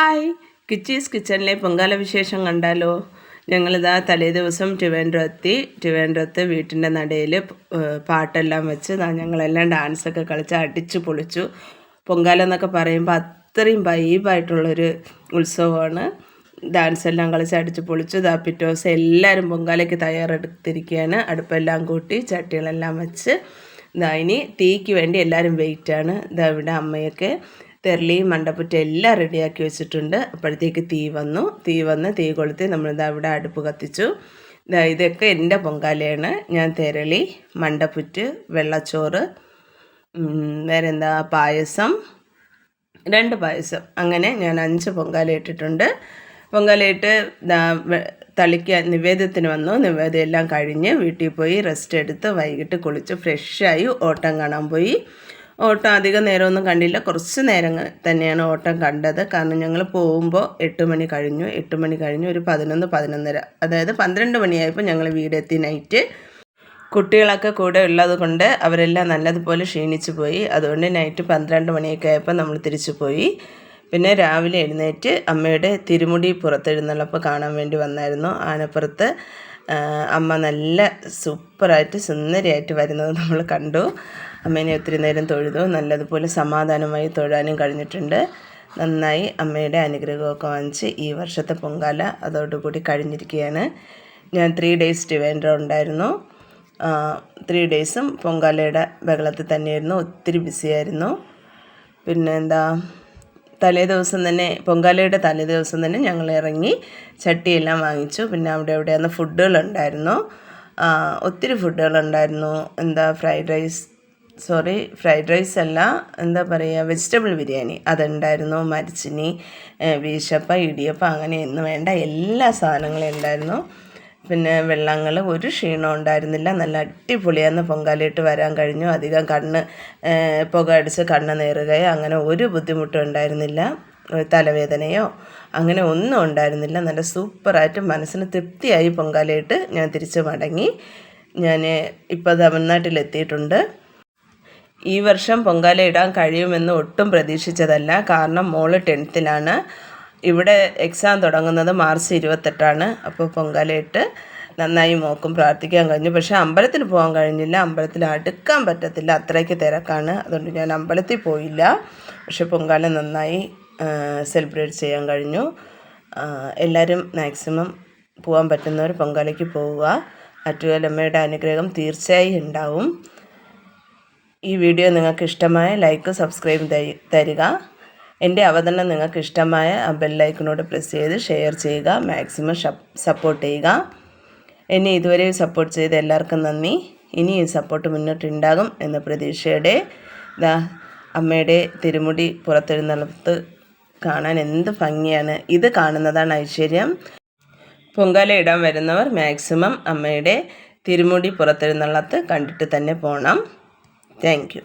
Hi. കിച്ചീസ് കിച്ചണിലെ Pongala വിശേഷം കണ്ടാലോ? ഞങ്ങളിതാ തലേ ദിവസം ട്രിവാൻഡ്രത്തി ട്രിവാൻഡ്രത്ത് വീട്ടിന്റെ നടയിൽ പാട്ടെല്ലാം വെച്ച് ഞങ്ങളെല്ലാം ഡാൻസൊക്കെ കളിച്ച് അടിച്ചു പൊളിച്ചു. പൊങ്കാല എന്നൊക്കെ പറയുമ്പോൾ അത്രയും വൈബായിട്ടുള്ളൊരു ഉത്സവമാണ്. ഡാൻസ് എല്ലാം കളിച്ച് അടിച്ച് പൊളിച്ചു. ദാ പിറ്റേ ദിവസം എല്ലാവരും പൊങ്കാലയ്ക്ക് തയ്യാറെടുത്തിരിക്കുകയാണ്. അടുപ്പെല്ലാം കൂട്ടി ചട്ടികളെല്ലാം വെച്ച് ഇതാ ഇനി തീക്ക് വേണ്ടി എല്ലാവരും വെയിറ്റാണ്. ഇതാ ഇവിടെ അമ്മയൊക്കെ തെരളി മണ്ടപ്പുറ്റ എല്ലാം റെഡിയാക്കി വെച്ചിട്ടുണ്ട്. അപ്പോഴത്തേക്ക് തീ വന്നു. തീ വന്ന് തീ കൊളുത്തി നമ്മളിത് അവിടെ അടുപ്പ് കത്തിച്ചു. ഇതൊക്കെ എന്റെ പൊങ്കാലയാണ്. ഞാൻ തെരളി മണ്ടപ്പുറ്റ് വെള്ളച്ചോറ് വേറെ വേറെന്താ പായസം രണ്ട് പായസം. അങ്ങനെ ഞാൻ അഞ്ച് പൊങ്കാല ഇട്ടിട്ടുണ്ട്. പൊങ്കാലയിട്ട് തളിക്കാൻ നിവേദ്യത്തിന് വന്നു. നിവേദ്യം എല്ലാം കഴിഞ്ഞ് വീട്ടിൽ പോയി റെസ്റ്റ് എടുത്ത് വൈകിട്ട് കുളിച്ച് ഫ്രഷായി ഓട്ടം കാണാൻ പോയി. ഓട്ടം അധികം നേരമൊന്നും കണ്ടില്ല. കുറച്ച് നേരം തന്നെയാണ് ഓട്ടം കണ്ടത്. കാരണം ഞങ്ങൾ പോകുമ്പോൾ എട്ട് മണി കഴിഞ്ഞു. എട്ട് മണി കഴിഞ്ഞു ഒരു പതിനൊന്ന് പതിനൊന്നര. അതായത് പന്ത്രണ്ട് മണിയായപ്പോൾ ഞങ്ങൾ വീടെത്തി നൈറ്റ്. കുട്ടികളൊക്കെ കൂടെ ഉള്ളത് കൊണ്ട് അവരെല്ലാം നല്ലതുപോലെ ക്ഷീണിച്ചു പോയി. അതുകൊണ്ട് നൈറ്റ് പന്ത്രണ്ട് മണിയൊക്കെ ആയപ്പോൾ നമ്മൾ തിരിച്ചു പോയി. പിന്നെ രാവിലെ എഴുന്നേറ്റ് അമ്മയുടെ തിരുമുടി പുറത്തെഴുന്നള്ളപ്പ് കാണാൻ വേണ്ടി വന്നായിരുന്നു. ആനപ്പുറത്ത് അമ്മ നല്ല സൂപ്പറായിട്ട് സുന്ദരിയായിട്ട് വരുന്നത് നമ്മൾ കണ്ടു. അമ്മേനെ ഒത്തിരി നേരം തൊഴുതു. നല്ലതുപോലെ സമാധാനമായി തൊഴാനും കഴിഞ്ഞിട്ടുണ്ട്. നന്നായി അമ്മയുടെ അനുഗ്രഹമൊക്കെ വാങ്ങിച്ച് ഈ വർഷത്തെ പൊങ്കാല അതോടുകൂടി കഴിഞ്ഞിരിക്കുകയാണ്. ഞാൻ ത്രീ ഡേയ്സ് ഡിവൈൻഡർ ഉണ്ടായിരുന്നു. ത്രീ ഡേയ്സും പൊങ്കാലയുടെ ബഹളത്തിൽ തന്നെയായിരുന്നു. ഒത്തിരി ബിസിയായിരുന്നു പിന്നെ എന്താ തലേ ദിവസം തന്നെ പൊങ്കാലയുടെ തലേ ദിവസം തന്നെ ഞങ്ങൾ ഇറങ്ങി ചട്ടിയെല്ലാം വാങ്ങിച്ചു. പിന്നെ അവിടെ എവിടെയാണ് ഫുഡുകളുണ്ടായിരുന്നു ഒത്തിരി ഫുഡുകളുണ്ടായിരുന്നു എന്താ fried rice sorry fried rice അല്ല എന്താ പറയുക വെജിറ്റബിൾ ബിരിയാണി. അതുണ്ടായിരുന്നു മരിച്ചിനി വീശപ്പ ഇടിയപ്പം അങ്ങനെ എന്ന് വേണ്ട. എല്ലാ സാധനങ്ങളും ഉണ്ടായിരുന്നു. പിന്നെ വെള്ളങ്ങൾ ഒരു ക്ഷീണം ഉണ്ടായിരുന്നില്ല. നല്ല അടിപൊളിയാന്ന് പൊങ്കാലയിട്ട് വരാൻ കഴിഞ്ഞു. അധികം കണ്ണ് പുക അടിച്ച് കണ്ണ് നേറുകയോ അങ്ങനെ ഒരു ബുദ്ധിമുട്ടും ഉണ്ടായിരുന്നില്ല. തലവേദനയോ അങ്ങനെ ഒന്നും ഉണ്ടായിരുന്നില്ല. നല്ല സൂപ്പറായിട്ട് മനസ്സിന് തൃപ്തിയായി പൊങ്കാലയിട്ട് ഞാൻ തിരിച്ച് മടങ്ങി. ഞാൻ ഇപ്പോൾ തമിഴ്നാട്ടിലെത്തിയിട്ടുണ്ട്. ഈ വർഷം പൊങ്കാല ഇടാൻ കഴിയുമെന്ന് ഒട്ടും പ്രതീക്ഷിച്ചതല്ല. കാരണം മോൾ ടെൻത്തിലാണ്. ഇവിടെ എക്സാം തുടങ്ങുന്നത് മാർച്ച് ഇരുപത്തെട്ടാണ്. അപ്പോൾ പൊങ്കാലയിട്ട് നന്നായി മോക്കും പ്രാർത്ഥിക്കാൻ കഴിഞ്ഞു. പക്ഷേ അമ്പലത്തിൽ പോകാൻ കഴിഞ്ഞില്ല. അമ്പലത്തിൽ അടുക്കാൻ പറ്റത്തില്ല. അത്രയ്ക്ക് തിരക്കാണ്. അതുകൊണ്ട് ഞാൻ അമ്പലത്തിൽ പോയില്ല. പക്ഷേ പൊങ്കാല നന്നായി സെലിബ്രേറ്റ് ചെയ്യാൻ കഴിഞ്ഞു. എല്ലാവരും മാക്സിമം പോകാൻ പറ്റുന്നവർ പൊങ്കാലയ്ക്ക് പോവുക. അറ്റുകാലമ്മയുടെ അനുഗ്രഹം തീർച്ചയായും ഉണ്ടാവും. ഈ വീഡിയോ നിങ്ങൾക്ക് ഇഷ്ടമായ ലൈക്ക് സബ്സ്ക്രൈബ് തരി- തരിക. എന്റെ അവതരണം നിങ്ങൾക്ക് ഇഷ്ടമായ ആ ബെല്ലൈക്കനോട് പ്രസ് ചെയ്ത് ഷെയർ ചെയ്യുക. മാക്സിമം സപ്പോർട്ട് ചെയ്യുക. എന്നെ ഇതുവരെ സപ്പോർട്ട് ചെയ്ത എല്ലാവർക്കും നന്ദി. ഇനി ഈ സപ്പോർട്ട് മുന്നോട്ടുണ്ടാകും എന്ന പ്രതീക്ഷയുടെ ഇതാ അമ്മയുടെ തിരുമുടി പുറത്തെഴുന്നള്ളത്ത് കാണാൻ എന്ത് ഭംഗിയാണ്. ഇത് കാണുന്നതാണ് ഐശ്വര്യം. പൊങ്കാല ഇടാൻ വരുന്നവർ മാക്സിമം അമ്മയുടെ തിരുമുടി പുറത്തെഴുന്നള്ളത്ത് കണ്ടിട്ട് തന്നെ പോകണം Thank you.